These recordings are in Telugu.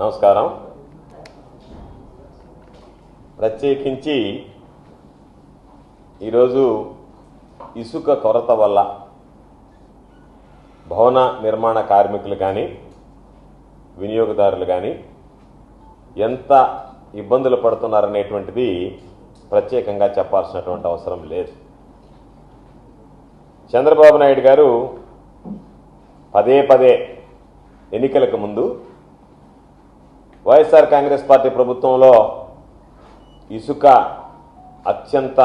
నమస్కారం. ప్రత్యేకించి ఈరోజు ఇసుక కొరత వల్ల భవన నిర్మాణ కార్మికులు కానీ వినియోగదారులు కానీ ఎంత ఇబ్బందులు పడుతున్నారనేటువంటిది ప్రత్యేకంగా చెప్పాల్సినటువంటి అవసరం లేదు. చంద్రబాబు నాయుడు గారు పదే పదే ఎన్నికలకు ముందు వైఎస్ఆర్ కాంగ్రెస్ పార్టీ ప్రభుత్వంలో ఇసుక అత్యంత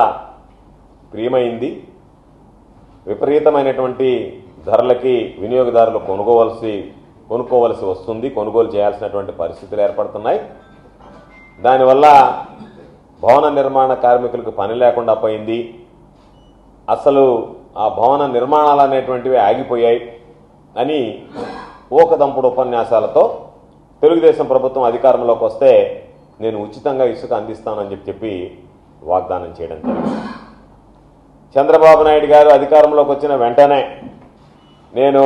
ప్రియమైంది. విపరీతమైనటువంటి ధరలకి వినియోగదారులు కొనుగోవలసి కొనుక్కోవలసి వస్తుంది కొనుగోలు చేయాల్సినటువంటి పరిస్థితులు ఏర్పడుతున్నాయి. దానివల్ల భవన నిర్మాణ కార్మికులకు పని లేకుండా పోయింది. అసలు ఆ భవన నిర్మాణాలు అనేటువంటివి ఆగిపోయాయి. అని ఊకదంపుడు ఉపన్యాసాలతో తెలుగుదేశం ప్రభుత్వం అధికారంలోకి వస్తే నేను ఉచితంగా ఇసుక అందిస్తానని చెప్పి చెప్పి వాగ్దానం చేయడం జరిగింది. చంద్రబాబు నాయుడు గారు అధికారంలోకి వచ్చిన వెంటనే నేను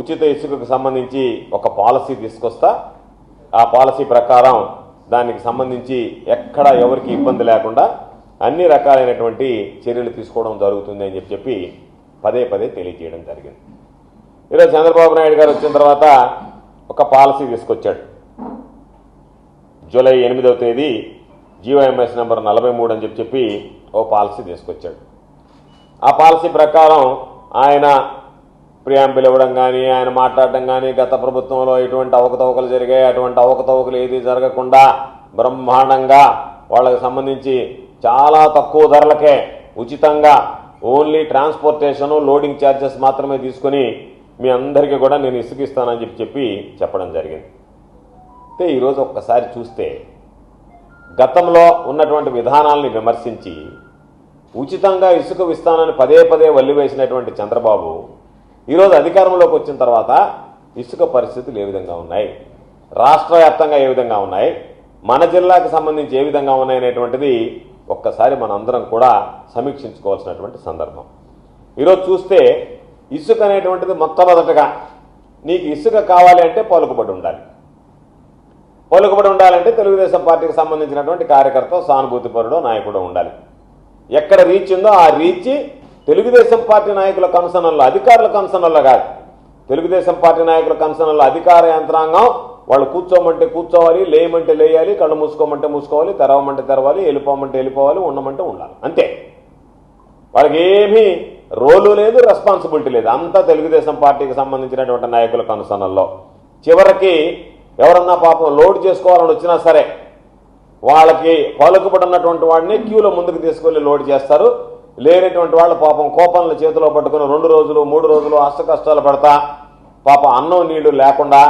ఉచిత ఇసుకకు సంబంధించి ఒక పాలసీ తీసుకొస్తా. ఆ పాలసీ ప్రకారం దానికి సంబంధించి ఎక్కడ ఎవరికి ఇబ్బంది లేకుండా అన్ని రకాలైనటువంటి చర్యలు తీసుకోవడం జరుగుతుంది అని చెప్పి చెప్పి పదే పదే తెలియజేయడం జరిగింది. ఈరోజు చంద్రబాబు నాయుడు గారు వచ్చిన తర్వాత ఒక పాలసీ తీసుకొచ్చాడు. జూలై ఎనిమిదవ తేదీ జీవోఎంఎస్ నెంబర్ నలభై మూడు అని చెప్పి చెప్పి ఓ పాలసీ తీసుకొచ్చాడు. ఆ పాలసీ ప్రకారం ఆయన ప్రియాంబులు ఇవ్వడం కానీ ఆయన మాట్లాడడం కానీ గత ప్రభుత్వంలో ఎటువంటి అవకతవకలు జరిగాయి. అటువంటి అవకతవకలు ఏది జరగకుండా బ్రహ్మాండంగా వాళ్ళకి సంబంధించి చాలా తక్కువ ధరలకే ఉచితంగా ఓన్లీ ట్రాన్స్పోర్టేషను లోడింగ్ ఛార్జెస్ మాత్రమే తీసుకుని మీ అందరికీ కూడా నేను ఇసుకిస్తానని చెప్పి చెప్పి చెప్పడం జరిగింది. అయితే ఈరోజు ఒక్కసారి చూస్తే గతంలో ఉన్నటువంటి విధానాల్ని విమర్శించి ఉచితంగా ఇసుక ఇస్తానని పదే పదే వల్లివేసినటువంటి చంద్రబాబు ఈరోజు అధికారంలోకి వచ్చిన తర్వాత ఇసుక పరిస్థితులు ఏ విధంగా ఉన్నాయి? రాష్ట్ర వ్యాప్తంగా ఏ విధంగా ఉన్నాయి? మన జిల్లాకు సంబంధించి ఏ విధంగా ఉన్నాయి అనేటువంటిది ఒక్కసారి మనందరం కూడా సమీక్షించుకోవాల్సినటువంటి సందర్భం. ఈరోజు చూస్తే ఇసుక అనేటువంటిది మొట్టమొదటగా నీకు ఇసుక కావాలి అంటే పలుకుబడి ఉండాలి. పలుకుబడి ఉండాలంటే తెలుగుదేశం పార్టీకి సంబంధించినటువంటి కార్యకర్త సానుభూతిపరుడు నాయకుడు ఉండాలి. ఎక్కడ రీచ్ ఉందో ఆ రీచ్ తెలుగుదేశం పార్టీ నాయకుల కన్సనల్లో అధికారుల కన్సనల్లో కాదు. తెలుగుదేశం పార్టీ నాయకుల కన్సనల్లో అధికార యంత్రాంగం వాళ్ళు కూర్చోమంటే కూర్చోవాలి లేయమంటే లేయాలి కళ్ళు మూసుకోమంటే మూసుకోవాలి తెరవమంటే తెరవాలి వెళ్ళిపోమంటే వెళ్ళిపోవాలి ఉండమంటే ఉండాలి. అంతే. వాళ్ళకి ఏమీ రోలు లేదు రెస్పాన్సిబిలిటీ లేదు. అంతా తెలుగుదేశం పార్టీకి సంబంధించినటువంటి నాయకుల కనుసనల్లో. చివరికి ఎవరన్నా పాపం లోడ్ చేసుకోవాలని వచ్చినా సరే వాళ్ళకి పలుకుబడినటువంటి వాడిని క్యూలో ముందుకు తీసుకెళ్ళి లోడ్ చేస్తారు. లేనటువంటి వాళ్ళు పాపం కోపంలో చేతిలో పట్టుకుని రెండు రోజులు మూడు రోజులు అష్ట కష్టాలు పడతా పాప అన్నం నీళ్ళు లేకుండా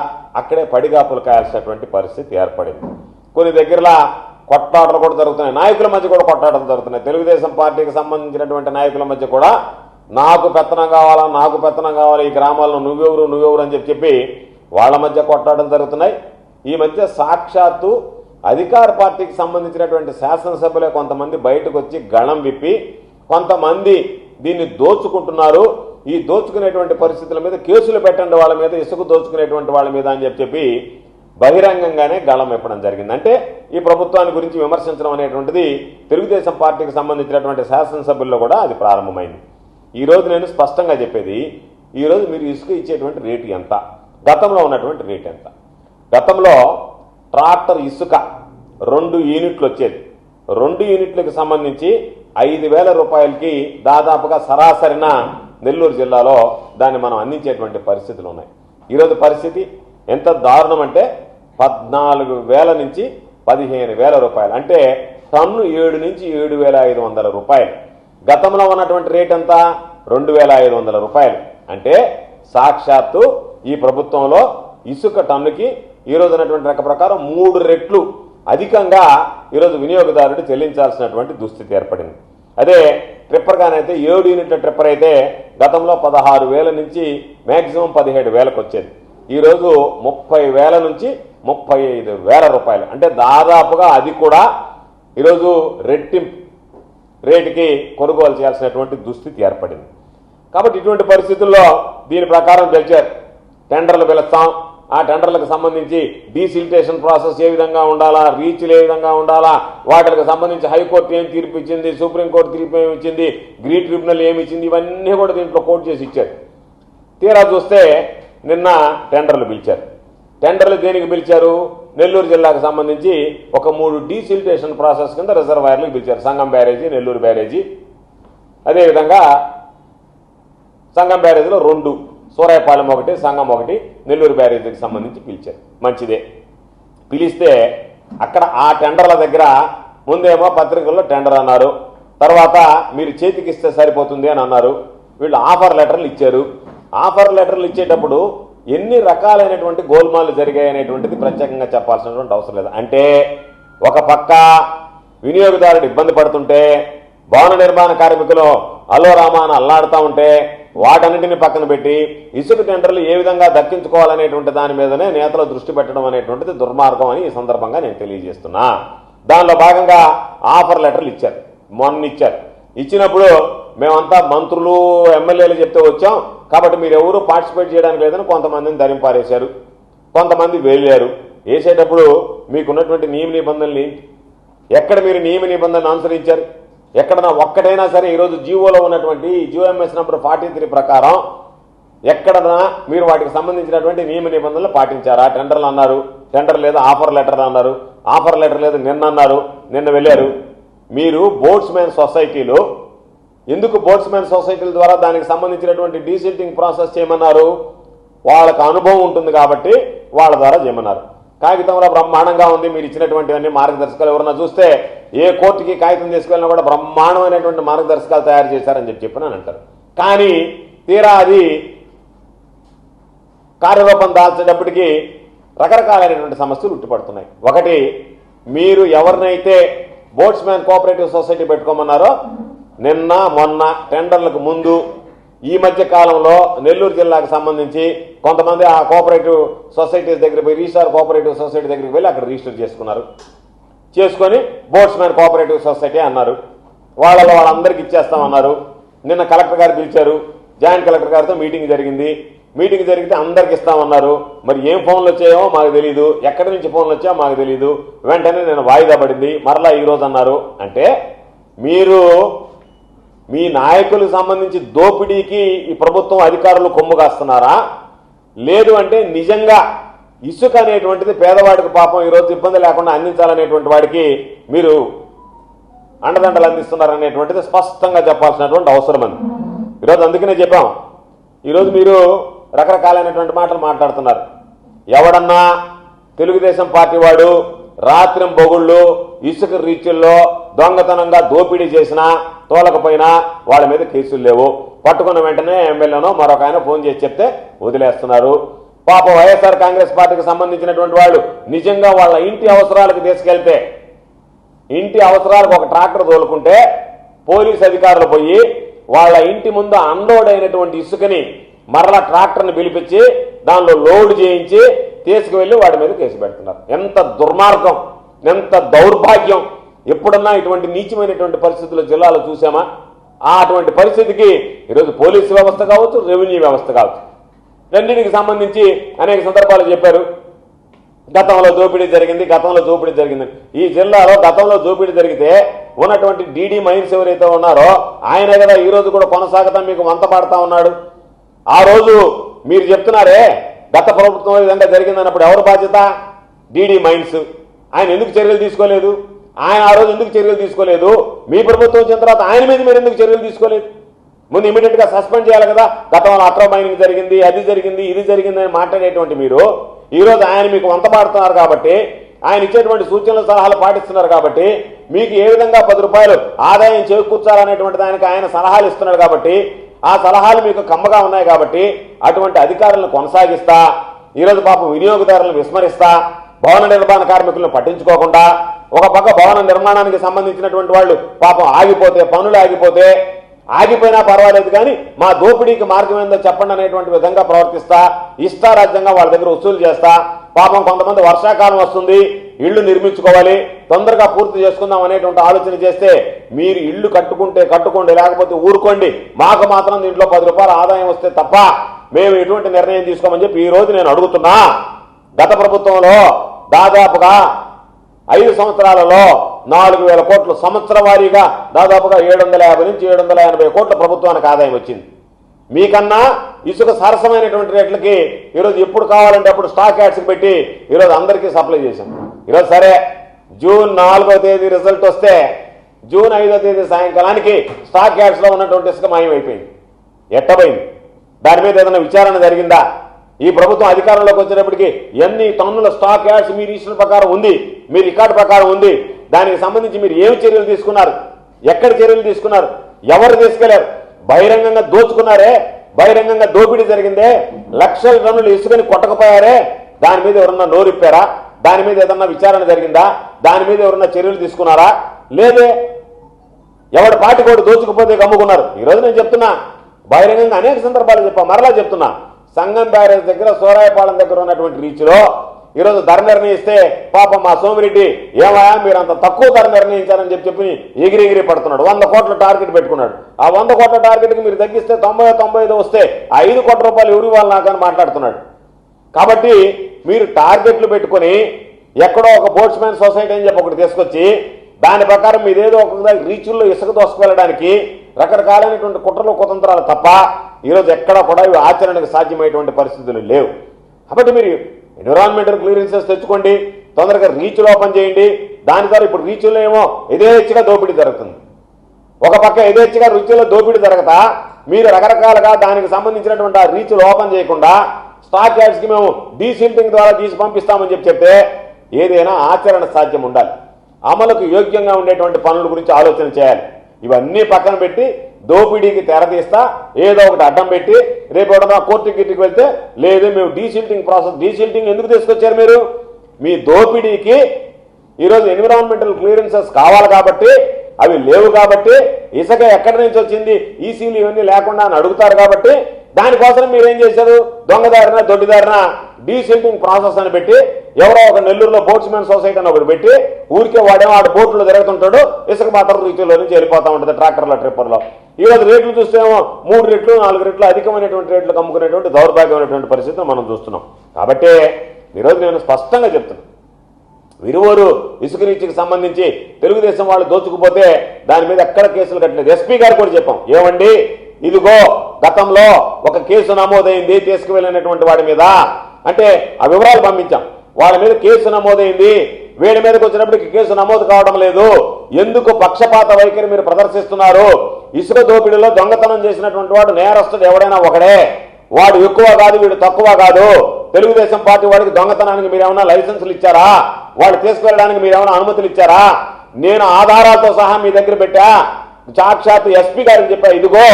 అక్కడే పడిగాపులు కాయాల్సినటువంటి పరిస్థితి ఏర్పడింది. కొన్ని దగ్గరలా కొట్లాటలు కూడా జరుగుతున్నాయి. నాయకుల మధ్య కూడా కొట్లాటలు జరుగుతున్నాయి. తెలుగుదేశం పార్టీకి సంబంధించినటువంటి నాయకుల మధ్య కూడా నాకు పెత్తనం కావాలా నాకు పెత్తనం కావాలి ఈ గ్రామాల్లో నువ్వెవరు నువ్వెవరు అని చెప్పి చెప్పి వాళ్ళ మధ్య కొట్టడం జరుగుతున్నాయి. ఈ మధ్య సాక్షాత్తు అధికార పార్టీకి సంబంధించినటువంటి శాసనసభ్యులే కొంతమంది బయటకు వచ్చి గళం విప్పి కొంతమంది దీన్ని దోచుకుంటున్నారు. ఈ దోచుకునేటువంటి పరిస్థితుల మీద కేసులు పెట్టండి వాళ్ళ మీద ఇసుక దోచుకునేటువంటి వాళ్ళ మీద అని చెప్పి చెప్పి బహిరంగంగానే గళం ఇప్పడం జరిగింది. అంటే ఈ ప్రభుత్వాన్ని గురించి విమర్శించడం అనేటువంటిది తెలుగుదేశం పార్టీకి సంబంధించినటువంటి శాసనసభ్యుల్లో కూడా అది ప్రారంభమైంది. ఈ రోజు నేను స్పష్టంగా చెప్పేది ఈరోజు మీరు ఇసుక ఇచ్చేటువంటి రేటు ఎంత? గతంలో ఉన్నటువంటి రేట్ ఎంత? గతంలో ట్రాక్టర్ ఇసుక రెండు యూనిట్లు వచ్చేది. రెండు యూనిట్లకు సంబంధించి ఐదు వేల రూపాయలకి దాదాపుగా సరాసరిన నెల్లూరు జిల్లాలో దాన్ని మనం అందించేటువంటి పరిస్థితులు ఉన్నాయి. ఈరోజు పరిస్థితి ఎంత దారుణం అంటే పద్నాలుగు వేల నుంచి పదిహేను వేల రూపాయలు. అంటే టన్ను ఏడు నుంచి ఏడు వేల ఐదు వందల రూపాయలు. గతంలో ఉన్నటువంటి రేట్ ఎంత? రెండు వేల ఐదు వందల రూపాయలు. అంటే సాక్షాత్తు ఈ ప్రభుత్వంలో ఇసుక టన్నుకి ఈరోజు ఉన్నటువంటి రక ప్రకారం మూడు రెట్లు అధికంగా ఈరోజు వినియోగదారుడు చెల్లించాల్సినటువంటి దుస్థితి ఏర్పడింది. అదే ట్రిప్పర్గానైతే ఏడు యూనిట్ల ట్రిప్పర్ అయితే గతంలో పదహారు వేల నుంచి మ్యాక్సిమం పదిహేడు వేలకు వచ్చేది. ఈరోజు ముప్పై వేల నుంచి ముప్పై ఐదు వేల రూపాయలు. అంటే దాదాపుగా అది కూడా ఈరోజు రెట్టింపు. రేటుకి కొనుగోలు చేయాల్సినటువంటి దుస్థితి ఏర్పడింది. కాబట్టి ఇటువంటి పరిస్థితుల్లో దీని ప్రకారం గెలిచారు. టెండర్లు పిలుస్తాం. ఆ టెండర్లకు సంబంధించి డీసిల్టేషన్ ప్రాసెస్ ఏ విధంగా ఉండాలా రీచ్లు ఏ విధంగా ఉండాలా వాటికి సంబంధించి హైకోర్టు ఏం తీర్పు ఇచ్చింది సుప్రీంకోర్టు తీర్పు ఏమి ఇచ్చింది గ్రీన్ ట్రిబ్యునల్ ఏమి ఇచ్చింది ఇవన్నీ కూడా దీంట్లో కోట్ చేసి ఇచ్చారు. తీరా చూస్తే నిన్న టెండర్లు పిలిచారు. టెండర్లు దేనికి పిలిచారు? నెల్లూరు జిల్లాకు సంబంధించి ఒక మూడు డీసిల్టేషన్ ప్రాసెస్ కింద రిజర్వాయర్లకు పిలిచారు. సంగం బ్యారేజీ నెల్లూరు బ్యారేజీ. అదేవిధంగా సంగం బ్యారేజీలో రెండు సూరాయపాలెం ఒకటి సంగం ఒకటి నెల్లూరు బ్యారేజీకి సంబంధించి పిలిచారు. మంచిదే. పిలిస్తే అక్కడ ఆ టెండర్ల దగ్గర ముందేమో పత్రికల్లో టెండర్ అన్నారు. తర్వాత మీరు చేతికిస్తే సరిపోతుంది అని అన్నారు. వీళ్ళు ఆఫర్ లెటర్లు ఇచ్చారు. ఆఫర్ లెటర్లు ఇచ్చేటప్పుడు ఎన్ని రకాలైనటువంటి గోల్మాలు జరిగాయనేటువంటిది ప్రత్యేకంగా చెప్పాల్సినటువంటి అవసరం లేదు. అంటే ఒక పక్క వినియోగదారుడు ఇబ్బంది పడుతుంటే భవన నిర్మాణ కార్మికులు అల్లో రామాన అల్లాడుతూ ఉంటే వాటన్నిటిని పక్కన పెట్టి ఇసుక టెండర్లు ఏ విధంగా దక్కించుకోవాలనేటువంటి దాని మీదనే నేతలు దృష్టి పెట్టడం అనేటువంటిది దుర్మార్గం అని ఈ సందర్భంగా నేను తెలియజేస్తున్నా. దానిలో భాగంగా ఆఫర్ లెటర్లు ఇచ్చారు. మొన్న ఇచ్చారు. ఇచ్చినప్పుడు మేమంతా మంత్రులు ఎమ్మెల్యేలు చెప్తే వచ్చాం. కాబట్టి మీరు ఎవరు పార్టిసిపేట్ చేయడానికి లేదని కొంతమందిని ధరింపారేశారు. కొంతమంది వెళ్ళారు. వేసేటప్పుడు మీకున్నటువంటి నియమ నిబంధనలు ఏంటి ఎక్కడ మీరు నియమ నిబంధనలు అనుసరించారు? ఎక్కడన్నా ఒక్కటైనా సరే ఈరోజు జీవోలో ఉన్నటువంటి జియోఎంఎస్ నెంబర్ ఫార్టీ త్రీ ప్రకారం ఎక్కడన్నా మీరు వాటికి సంబంధించినటువంటి నియమ నిబంధనలు పాటించారా? టెండర్లు అన్నారు. టెండర్ లేదు ఆఫర్ లెటర్ అన్నారు. ఆఫర్ లెటర్ లేదు నిన్న అన్నారు నిన్న వెళ్ళారు. మీరు బోట్స్మెన్ సొసైటీలో ఎందుకు బోట్స్మెన్ సొసైటీల ద్వారా దానికి సంబంధించినటువంటి డీసిల్టింగ్ ప్రాసెస్ చేయమన్నారు? వాళ్ళకు అనుభవం ఉంటుంది కాబట్టి వాళ్ళ ద్వారా చేయమన్నారు. కాగితంలో బ్రహ్మాండంగా ఉంది. మీరు ఇచ్చినటువంటివన్నీ మార్గదర్శకాలు ఎవరన్నా చూస్తే ఏ కోర్టుకి కాగితం తీసుకెళ్ళినా కూడా బ్రహ్మాండమైనటువంటి మార్గదర్శకాలు తయారు చేశారని చెప్పి చెప్పిన అంటారు. కానీ తీరా అది కార్యరూపం దాల్చేటప్పటికీ రకరకాలైనటువంటి సమస్యలు ఉట్టిపడుతున్నాయి. ఒకటి మీరు ఎవరినైతే బోట్స్మెన్ కోఆపరేటివ్ సొసైటీ పెట్టుకోమన్నారో నిన్న మొన్న టెండర్లకు ముందు ఈ మధ్య కాలంలో నెల్లూరు జిల్లాకు సంబంధించి కొంతమంది ఆ కోఆపరేటివ్ సొసైటీస్ దగ్గర పోయి రిజిస్టార్ కోఆపరేటివ్ సొసైటీ దగ్గరికి వెళ్ళి అక్కడ రిజిస్టర్ చేసుకున్నారు. చేసుకొని బోట్స్మెన్ కోఆపరేటివ్ సొసైటీ అన్నారు. వాళ్ళలో వాళ్ళందరికీ ఇచ్చేస్తామన్నారు. నిన్న కలెక్టర్ గారు పిలిచారు. జాయింట్ కలెక్టర్ గారితో మీటింగ్ జరిగింది. మీటింగ్ జరిగితే అందరికి ఇస్తామన్నారు. మరి ఏం ఫోన్లు వచ్చాయో మాకు తెలియదు ఎక్కడి నుంచి ఫోన్లు వచ్చాయో మాకు తెలియదు వెంటనే నేను వాయిదా పడింది. మరలా ఈ రోజు అన్నారు. అంటే మీరు మీ నాయకులకు సంబంధించి దోపిడీకి ఈ ప్రభుత్వం అధికారులు కొమ్ము కాస్తున్నారా? లేదు అంటే నిజంగా ఇసుక అనేటువంటిది పేదవాడికి పాపం ఈరోజు ఇబ్బంది లేకుండా అందించాలనేటువంటి వాడికి మీరు అండదండలు అందిస్తున్నారనేటువంటిది స్పష్టంగా చెప్పాల్సినటువంటి అవసరం అని. ఈరోజు అందుకనే చెప్పాం. ఈరోజు మీరు రకరకాలైనటువంటి మాటలు మాట్లాడుతున్నారు. ఎవడన్నా తెలుగుదేశం పార్టీ వాడు రాత్రి బొగుళ్ళు ఇసుక రీచుల్లో దొంగతనంగా దోపిడీ చేసినా తోలకపోయినా వాళ్ళ మీద కేసులు లేవు. పట్టుకున్న వెంటనే ఎమ్మెల్యేనో మరొక ఆయన ఫోన్ చేసి చెప్తే వదిలేస్తున్నారు. పాప వైఎస్ఆర్ కాంగ్రెస్ పార్టీకి సంబంధించినటువంటి వాళ్ళు నిజంగా వాళ్ళ ఇంటి అవసరాలకు తీసుకెళ్తే ఇంటి అవసరాలకు ఒక ట్రాక్టర్ తోలుకుంటే పోలీస్ అధికారులు పోయి వాళ్ళ ఇంటి ముందు అన్లోడ్ అయినటువంటి ఇసుకని మరలా ట్రాక్టర్ని పిలిపించి దానిలో లోడ్ చేయించి తీసుకువెళ్ళి వాడి మీద కేసు పెడుతున్నారు. ఎంత దుర్మార్గం ఎంత దౌర్భాగ్యం. ఎప్పుడన్నా ఇటువంటి నీచమైనటువంటి పరిస్థితులు జిల్లాలో చూసామా ఆ అటువంటి పరిస్థితికి ఈరోజు పోలీసు వ్యవస్థ కావచ్చు రెవెన్యూ వ్యవస్థ కావచ్చు. రెండింటికి సంబంధించి అనేక సందర్భాలు చెప్పారు. గతంలో దోపిడీ జరిగింది గతంలో దోపిడీ జరిగింది. ఈ జిల్లాలో గతంలో దోపిడీ జరిగితే ఉన్నటువంటి డీడీ మైన్స్ ఎవరైతే ఉన్నారో ఆయనే కదా ఈరోజు కూడా కొనసాగతా మీకు వంత పాడుతా ఉన్నాడు. ఆ రోజు మీరు చెప్తున్నారే గత ప్రభుత్వం ఈ విధంగా జరిగిందన్నప్పుడు ఎవరు బాధ్యత? డీడీ మైన్స్ ఆయన ఎందుకు చర్యలు తీసుకోలేదు? ఆయన ఆ రోజు ఎందుకు చర్యలు తీసుకోలేదు? మీ ప్రభుత్వం వచ్చిన తర్వాత ఆయన మీద మీరు ఎందుకు చర్యలు తీసుకోలేదు? ముందు ఇమీడియట్గా సస్పెండ్ చేయాలి కదా. గతంలో అట్రో మైనింగ్ జరిగింది అది జరిగింది ఇది జరిగింది అని మాట్లాడేటువంటి మీరు ఈరోజు ఆయన మీకు వంత పాడుతున్నారు కాబట్టి ఆయన ఇచ్చేటువంటి సూచనలు సలహాలు పాటిస్తున్నారు కాబట్టి మీకు ఏ విధంగా పది రూపాయలు ఆదాయం చేకూర్చాలనేటువంటి దానికి ఆయన సలహాలు ఇస్తున్నారు కాబట్టి ఆ సలహాలు మీకు కమ్మగా ఉన్నాయి కాబట్టి అటువంటి అధికారులను కొనసాగిస్తా ఈరోజు పాపం వినియోగదారులను విస్మరిస్తా భవన నిర్మాణ కార్మికులను పట్టించుకోకుండా ఒక పక్క భవన నిర్మాణానికి సంబంధించినటువంటి వాళ్ళు పాపం ఆగిపోతే పనులు ఆగిపోతే ఆగిపోయినా పర్వాలేదు కానీ మా దోపిడీకి మార్గం ఏందో చెప్పండి అనేటువంటి విధంగా ప్రవర్తిస్తా ఇష్టారాజ్యంగా వాళ్ళ దగ్గర వసూలు చేస్తా. పాపం కొంతమంది వర్షాకాలం వస్తుంది ఇళ్ళు నిర్మించుకోవాలి తొందరగా పూర్తి చేసుకుందాం అనేటువంటి ఆలోచన చేస్తే మీరు ఇల్లు కట్టుకుంటే కట్టుకోండి లేకపోతే ఊరుకోండి. మాకు మాత్రం దీంట్లో పది రూపాయల ఆదాయం వస్తే తప్ప మేము ఎటువంటి నిర్ణయం తీసుకోమని చెప్పి ఈ రోజు నేను అడుగుతున్నా. గత ప్రభుత్వంలో దాదాపుగా ఐదు సంవత్సరాలలో నాలుగు వేల కోట్లు సంవత్సర వారీగా దాదాపుగా ఏడు వందల యాభై నుంచి ఏడు వందల ఎనభై కోట్ల ప్రభుత్వానికి ఆదాయం వచ్చింది. మీకన్నా ఇసుక సరసమైనటువంటి రేట్లకి ఈరోజు ఎప్పుడు కావాలంటే అప్పుడు స్టాక్ యాడ్స్కి పెట్టి ఈరోజు అందరికీ సప్లై చేశాం. ఈరోజు సరే జూన్ నాలుగో తేదీ రిజల్ట్ వస్తే జూన్ ఐదో తేదీ సాయంకాలానికి స్టాక్ యాడ్స్లో ఉన్నటువంటి ఇసుక మాయమైపోయింది. ఎట్టబోయింది? దాని మీద ఏదైనా విచారణ జరిగిందా? ఈ ప్రభుత్వం అధికారంలోకి వచ్చేటప్పటికి ఎన్ని టన్నుల స్టాక్ యాడ్స్ మీ రిజిస్టర్ ప్రకారం ఉంది మీ రికార్డు ప్రకారం ఉంది దానికి సంబంధించి మీరు ఏమి చర్యలు తీసుకున్నారు ఎక్కడ చర్యలు తీసుకున్నారు ఎవరు తీసుకెళ్ళారు బహిరంగంగా దోచుకున్నారే బహిరంగంగా దోపిడీ జరిగిందే లక్షల టన్నులు ఇసుకని కొట్టకపోయారే దాని మీద ఎవరన్నా నోరిప్పారా దాని మీద ఏదన్నా విచారణ జరిగిందా దాని మీద ఎవరన్నా చర్యలు తీసుకున్నారా లేదే ఎవడి పాటి కూడా దోచుకుపోతే కమ్ముకున్నారు ఈరోజు నేను చెప్తున్నా బహిరంగంగా అనేక సందర్భాలు చెప్పా మరలా చెప్తున్నా సంగం బ్యారేజ్ దగ్గర సూరాయపాలెం దగ్గర ఉన్నటువంటి రీచ్లో ఈరోజు ధర నిర్ణయిస్తే పాపం మా సోమిరెడ్డి ఏమయా మీరు అంత తక్కువ ధర నిర్ణయించారని చెప్పి చెప్పి ఎగిరి ఎగిరి పడుతున్నాడు. వంద కోట్ల టార్గెట్ పెట్టుకున్నాడు. ఆ వంద కోట్ల టార్గెట్కి మీరు తగ్గిస్తే తొంభై తొంభై వస్తే ఆ ఐదు కోట్ల రూపాయలు ఎవరి వాళ్ళు నాకని మాట్లాడుతున్నాడు. కాబట్టి మీరు టార్గెట్లు పెట్టుకొని ఎక్కడో ఒక బోట్స్మెన్ సొసైటీ అని చెప్పి ఒకటి తీసుకొచ్చి దాని ప్రకారం మీదేదో ఒక రీచుల్లో ఇసుక దోసుకువెళ్ళడానికి రకరకాలైనటువంటి కుట్రలు కుతంత్రాలు తప్ప ఈరోజు ఎక్కడా కూడా ఇవి ఆచరణకు సాధ్యమైనటువంటి పరిస్థితులు లేవు. కాబట్టి మీరు ఎన్విరాన్మెంటల్ క్లియరెన్సెస్ తెచ్చుకోండి తొందరగా రీచ్లు ఓపెన్ చేయండి. దాని ద్వారా ఇప్పుడు రీచ్లో ఏమో యథేచ్ఛగా దోపిడీ జరుగుతుంది. ఒక పక్క యథేచ్ఛగా రుచిలో దోపిడీ జరగతా మీరు రకరకాలుగా దానికి సంబంధించినటువంటి ఆ రీచ్లు ఓపెన్ చేయకుండా స్టాక్ యార్డ్స్కి మేము డీసిల్టింగ్ ద్వారా తీసి పంపిస్తామని చెప్పి చెప్తే ఏదైనా ఆచరణ సాధ్యం ఉండాలి. అమలుకు యోగ్యంగా ఉండేటువంటి పనుల గురించి ఆలోచన చేయాలి. ఇవన్నీ పక్కన పెట్టి దోపిడీకి తెరదీస్తా ఏదో ఒకటి అడ్డం పెట్టి రేపు ఎవడన్నా కోర్టు గిట్టుకు వెళ్తే లేదు మేము డీసిల్టింగ్ ప్రాసెస్ డీసిల్టింగ్ ఎందుకు తీసుకొచ్చారు మీరు? మీ దోపిడీకి ఈరోజు ఎన్విరాన్మెంటల్ క్లియరెన్సెస్ కావాలి కాబట్టి అవి లేవు కాబట్టి ఇసుక ఎక్కడి నుంచి వచ్చింది ఈసీలు ఇవన్నీ లేకుండా అని అడుగుతారు కాబట్టి దానికోసం మీరు ఏం చేశారు? దొంగదారిన దొడ్డిదారిన డీసిల్టింగ్ ప్రాసెస్ అని పెట్టి ఎవరో ఒక నెల్లూరులో బోట్స్మెన్ సొసైటీ అని ఒకటి పెట్టి ఊరికే వాడేమో వాడు బోట్లో తిరుగుతుంటాడు ఇసుక మాత్రం రీతిలో నుంచి వెళ్ళిపోతా ఉంటుంది ట్రాక్టర్ల ట్రిప్పర్లో. ఈ రోజు రేట్లు చూస్తేమో మూడు రెట్లు నాలుగు రెట్లు అధికమైనటువంటి రేట్లు అమ్ముకునేటువంటి దౌర్భాగ్యమైనటువంటి పరిస్థితిని మనం చూస్తున్నాం. కాబట్టి ఈరోజు నేను స్పష్టంగా చెప్తున్నాను విరువూరు ఇసుక రీచ్కి సంబంధించి తెలుగుదేశం వాళ్ళు దోచుకుపోతే దాని మీద ఎక్కడ కేసులు కట్టలేదు. ఎస్పీ గారు కూడా చెప్పాం. ఏమండి? ఇదిగో గతంలో ఒక కేసు నమోదైంది తీసుకువెళ్ళినటువంటి వాడి మీద అంటే ఆ వివరాలు పంపించాం. వాళ్ళ మీద కేసు నమోదైంది. వీడి మీదకి వచ్చినప్పటికి కేసు నమోదు కావడం లేదు. ఎందుకు పక్షపాత వైఖరి మీరు ప్రదర్శిస్తున్నారు? ఇసుక దోపిడీలో దొంగతనం చేసినటువంటి వాడు నేరస్తుడు ఎవడైనా ఒకడే. వాడు ఎక్కువ కాదు వీడు తక్కువ కాదు. తెలుగుదేశం పార్టీ వాడికి దొంగతనానికి మీరు ఏమైనా లైసెన్సులు ఇచ్చారా? వాడు తీసుకెళ్ళడానికి మీరు ఏమైనా అనుమతులు ఇచ్చారా? నేను ఆధారాలతో సహా మీ దగ్గర పెట్టా. సాక్షాత్ ఎస్పీ గారికి చెప్పా ఇదిగో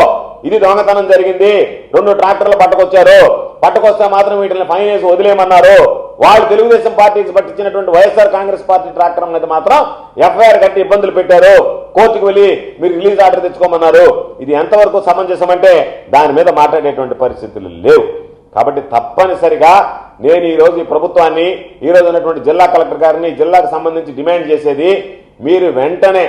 ఇది దొంగతనం జరిగింది. రెండు ట్రాక్టర్లు పట్టుకొచ్చారు. పట్టుకొస్తే మాత్రం వీటిని ఫైన్ వేసి వదిలేయమన్నారు. వాళ్ళు తెలుగుదేశం పార్టీకి పట్టించినటువంటి వైఎస్ఆర్ కాంగ్రెస్ పార్టీ ట్రాక్టర్ మీద మాత్రం ఎఫ్ఐఆర్ కట్టి ఇబ్బందులు పెట్టారు. కోర్టుకు వెళ్ళి మీరు రిలీజ్ ఆర్డర్ తెచ్చుకోమన్నారు. ఇది ఎంతవరకు సమంజసం అంటే దాని మీద మాట్లాడేటువంటి పరిస్థితులు లేవు. కాబట్టి తప్పనిసరిగా నేను ఈరోజు ఈ ప్రభుత్వాన్ని ఈ ఉన్నటువంటి జిల్లా కలెక్టర్ గారిని జిల్లాకు సంబంధించి డిమాండ్ చేసేది మీరు వెంటనే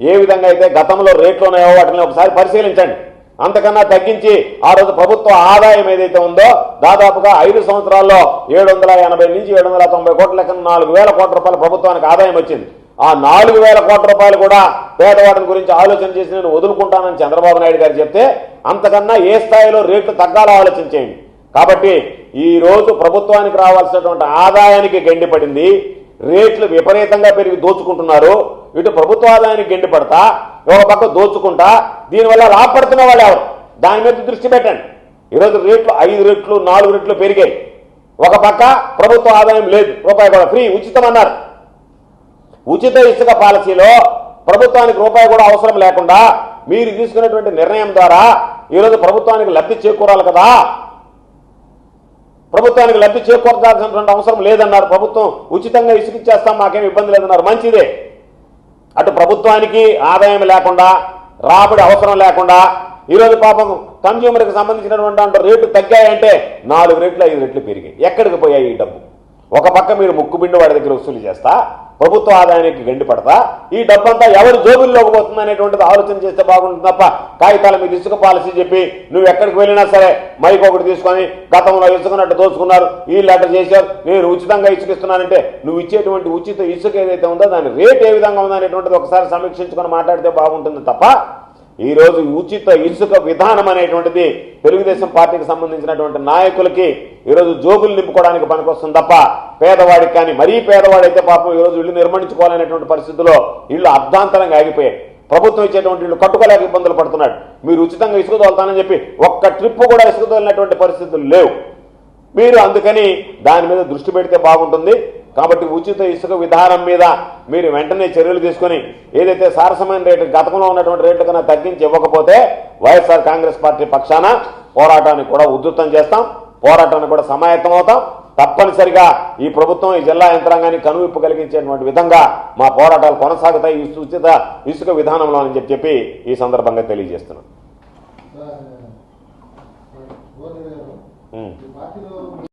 ఏ విధంగా అయితే గతంలో రేట్లు ఉన్నాయో వాటిని ఒకసారి పరిశీలించండి. అంతకన్నా తగ్గించి ఆ రోజు ప్రభుత్వ ఆదాయం ఏదైతే ఉందో దాదాపుగా ఐదు సంవత్సరాల్లో ఏడు వందల ఎనభై నుంచి ఏడు వందల తొంభై కోట్ల లెక్కన నాలుగు వేల కోట్ల రూపాయల ప్రభుత్వానికి ఆదాయం వచ్చింది. ఆ నాలుగు వేల కోట్ల రూపాయలు కూడా పేదవాడిని గురించి ఆలోచన చేసి నేను వదులుకుంటానని చంద్రబాబు నాయుడు గారు చెప్తే అంతకన్నా ఏ స్థాయిలో రేట్లు తగ్గాలో ఆలోచన చేయండి. కాబట్టి ఈ రోజు ప్రభుత్వానికి రావాల్సినటువంటి ఆదాయానికి గండి పడింది రేట్లు విపరీతంగా పెరిగి దోచుకుంటున్నారు. ఇటు ప్రభుత్వ ఆదాయానికి గండి పడతా ఒక పక్క దోచుకుంటా దీనివల్ల లాభపడుతున్న వాళ్ళు ఎవరు? దాని మీద దృష్టి పెట్టండి. ఈరోజు రేట్లు ఐదు రెట్లు నాలుగు రెట్లు పెరిగాయి. ఒక పక్క ప్రభుత్వ ఆదాయం లేదు రూపాయి కూడా ఫ్రీ ఉచితం అన్నారు ఉచిత ఇసుక పాలసీలో ప్రభుత్వానికి రూపాయి కూడా అవసరం లేకుండా మీరు తీసుకున్నటువంటి నిర్ణయం ద్వారా ఈరోజు ప్రభుత్వానికి లబ్ధి చేకూరాలి కదా. ప్రభుత్వానికి లబ్ధి చేకూర్చాల్సినటువంటి అవసరం లేదన్నారు. ప్రభుత్వం ఉచితంగా ఇసుకిచ్చేస్తాం మాకేం ఇబ్బంది లేదన్నారు. మంచిదే. అటు ప్రభుత్వానికి ఆదాయం లేకుండా రాబడి అవసరం లేకుండా ఈరోజు పాపం కన్జ్యూమర్కి సంబంధించినటువంటి రేట్లు తగ్గాయంటే నాలుగు రెట్లు ఐదు రెట్లు పెరిగాయి. ఎక్కడికి పోయాయి ఈ డబ్బు? ఒక పక్క మీరు ముక్కుబిండు వాడి దగ్గర వసూలు చేస్తా ప్రభుత్వ ఆదాయానికి గండి పడతా ఈ డబ్బంతా ఎవరి జోబుల్లోకి పోతుంది అనేటువంటిది ఆలోచన చేస్తే బాగుంటుంది తప్ప కాగితాల మీద ఇసుక పాలసీ చెప్పి నువ్వు ఎక్కడికి వెళ్ళినా సరే మైక్ ఒకటి తీసుకొని గతంలో ఇసుకనట్టు దోచుకున్నారు ఈ లెటర్ చేశారు నేను ఉచితంగా ఇసుక ఇస్తున్నానంటే నువ్వు ఇచ్చేటువంటి ఉచిత ఇసుక ఏదైతే ఉందో దాని రేట్ ఏ విధంగా ఉందో అనేటువంటిది ఒకసారి సమీక్షించుకొని మాట్లాడితే బాగుంటుంది తప్ప ఈరోజు ఉచిత ఇసుక విధానం అనేటువంటిది తెలుగుదేశం పార్టీకి సంబంధించినటువంటి నాయకులకి ఈరోజు జోబులు నింపుకోవడానికి పనికొస్తుంది తప్ప పేదవాడికి కానీ మరీ పేదవాడైతే పాపం ఈరోజు ఇల్లు నిర్మించుకోవాలనేటువంటి పరిస్థితిలో ఇల్లు అర్ధాంతరంగా ఆగిపోయాయి. ప్రభుత్వం ఇచ్చేటువంటి ఇల్లు కట్టుకోలేక ఇబ్బందులు పడుతున్నాడు మీరు ఉచితంగా ఇసుక తోలుతానని చెప్పి ఒక్క ట్రిప్ కూడా ఇసుక తోలినటువంటి పరిస్థితులు లేవు. మీరు అందుకని దాని మీద దృష్టి పెడితే బాగుంటుంది. కాబట్టి ఉచిత ఇసుక విధానం మీద మీరు వెంటనే చర్యలు తీసుకొని ఏదైతే సారసమైన రేటు గతంలో ఉన్నటువంటి రేటు కన్నా తగ్గించి ఇవ్వకపోతే వైఎస్ఆర్ కాంగ్రెస్ పార్టీ పక్షాన పోరాటాన్ని కూడా ఉధృతం చేస్తాం. పోరాటాన్ని కూడా సమాయత్తం అవుతాం. తప్పనిసరిగా ఈ ప్రభుత్వం ఈ జిల్లా యంత్రాంగాన్ని కనువిప్పు కలిగించేటువంటి విధంగా మా పోరాటాలు కొనసాగుతాయి. ఈ ఉచిత ఇసుక విధానంలో అని చెప్పి ఈ సందర్భంగా తెలియజేస్తున్నాం.